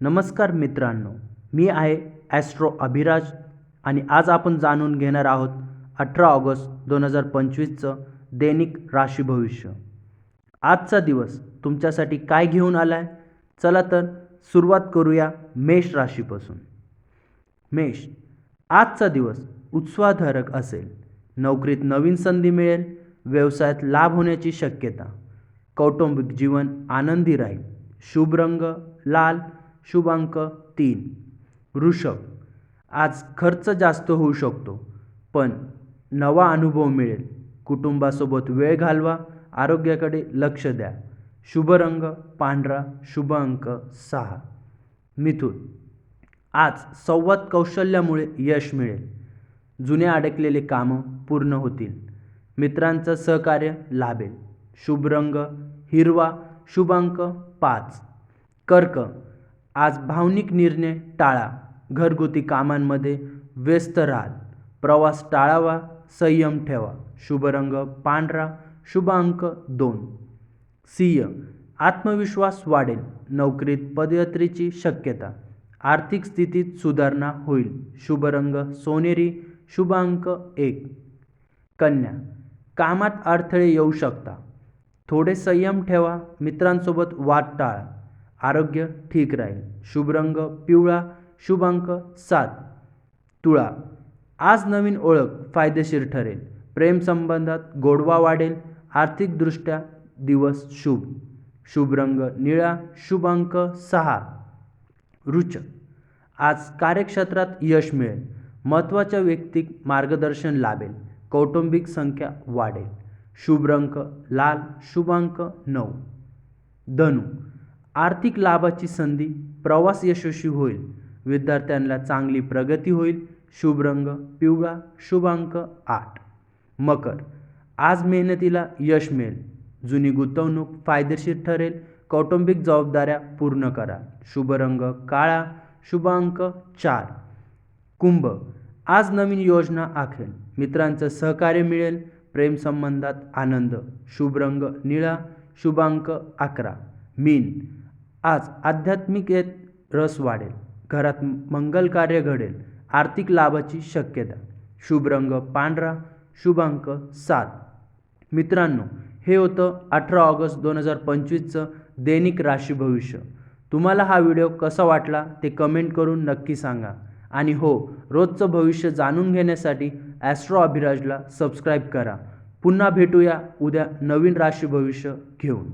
नमस्कार मित्रांनो मी आहे ॲस्ट्रो अभिराज आणि आज आपण जाणून घेणार आहोत अठरा ऑगस्ट दोन हजार पंचवीसचं दैनिक राशी भविष्य. आजचा दिवस तुमच्यासाठी काय घेऊन आला आहे चला तर सुरुवात करूया मेष राशीपासून. मेष आजचा दिवस उत्साहधारक असेल नोकरीत नवीन संधी मिळेल व्यवसायात लाभ होण्याची शक्यता कौटुंबिक जीवन आनंदी राहील शुभ रंग लाल शुभांक तीन. वृषभ आज खर्च जास्त होऊ शकतो पण नवा अनुभव मिळेल. कुटुंबासोबत वेळ घालवा आरोग्याकडे लक्ष द्या. शुभ रंग पांढरा शुभ अंक सहा. मिथुन आज संवाद कौशल्यामुळे यश मिळेल. जुने अडकलेले कामं पूर्ण होतील. मित्रांचं सहकार्य लाभेल. शुभ रंग हिरवा शुभांक पाच. कर्क आज भावनिक निर्णय टाळा. घरगुती कामांमध्ये व्यस्त राहाल. प्रवास टाळावा संयम ठेवा. शुभ रंग पांढरा शुभ अंक दोन. सिंह आत्मविश्वास वाढेल. नोकरीत पदयात्रेची शक्यता. आर्थिक स्थितीत सुधारणा होईल. शुभ रंग सोनेरी शुभ अंक एक. कन्या. कामात अडथळे येऊ शकता. थोडे संयम ठेवा. मित्रांसोबत वाद टाळा. आरोग्य ठीक राहील. शुभ रंग पिवळा शुभ अंक सात. तुळा. आज नवीन ओळख फायदेशीर ठरेल. प्रेमसंबंधात गोडवा वाढेल. आर्थिकदृष्ट्या दिवस शुभ. शुभ रंग निळा शुभ अंक सहा. रुचक. आज कार्यक्षेत्रात यश मिळेल. महत्त्वाच्या व्यक्तिक मार्गदर्शन लाभेल. कौटुंबिक संख्या वाढेल. शुभ रंग लाल शुभ अंक नऊ. धनु. आर्थिक लाभाची संधी प्रवास यशस्वी होईल. विद्यार्थ्यांना चांगली प्रगती होईल. शुभ रंग पिवळा शुभ अंक आठ. मकर. आज मेहनतीला यश मिळेल. जुनी गुंतवणूक फायदेशीर ठरेल. कौटुंबिक जबाबदाऱ्या पूर्ण करा. शुभ रंग काळा. शुभ अंक चार. कुंभ. आज नवीन योजना आखेल मित्रांचं सहकार्य मिळेल. प्रेमसंबंधात आनंद. शुभ रंग निळा. शुभांक अकरा. मीन. आज आध्यात्मिकेत रस वाढेल. घरात मंगल कार्य घडेल. आर्थिक लाभाची शक्यता. शुभ रंग पांढरा शुभांक सात. मित्रांनो हे होतं अठरा ऑगस्ट दोन हजार पंचवीसचं दैनिक राशी भविष्य. तुम्हाला हा व्हिडिओ कसा वाटला ते कमेंट करून नक्की सांगा. आणि हो रोजचं भविष्य जाणून घेण्यासाठी ॲस्ट्रो अभिराजला सबस्क्राईब करा. पुन्हा भेटूया उद्या नवीन राशी भविष्य घेऊन.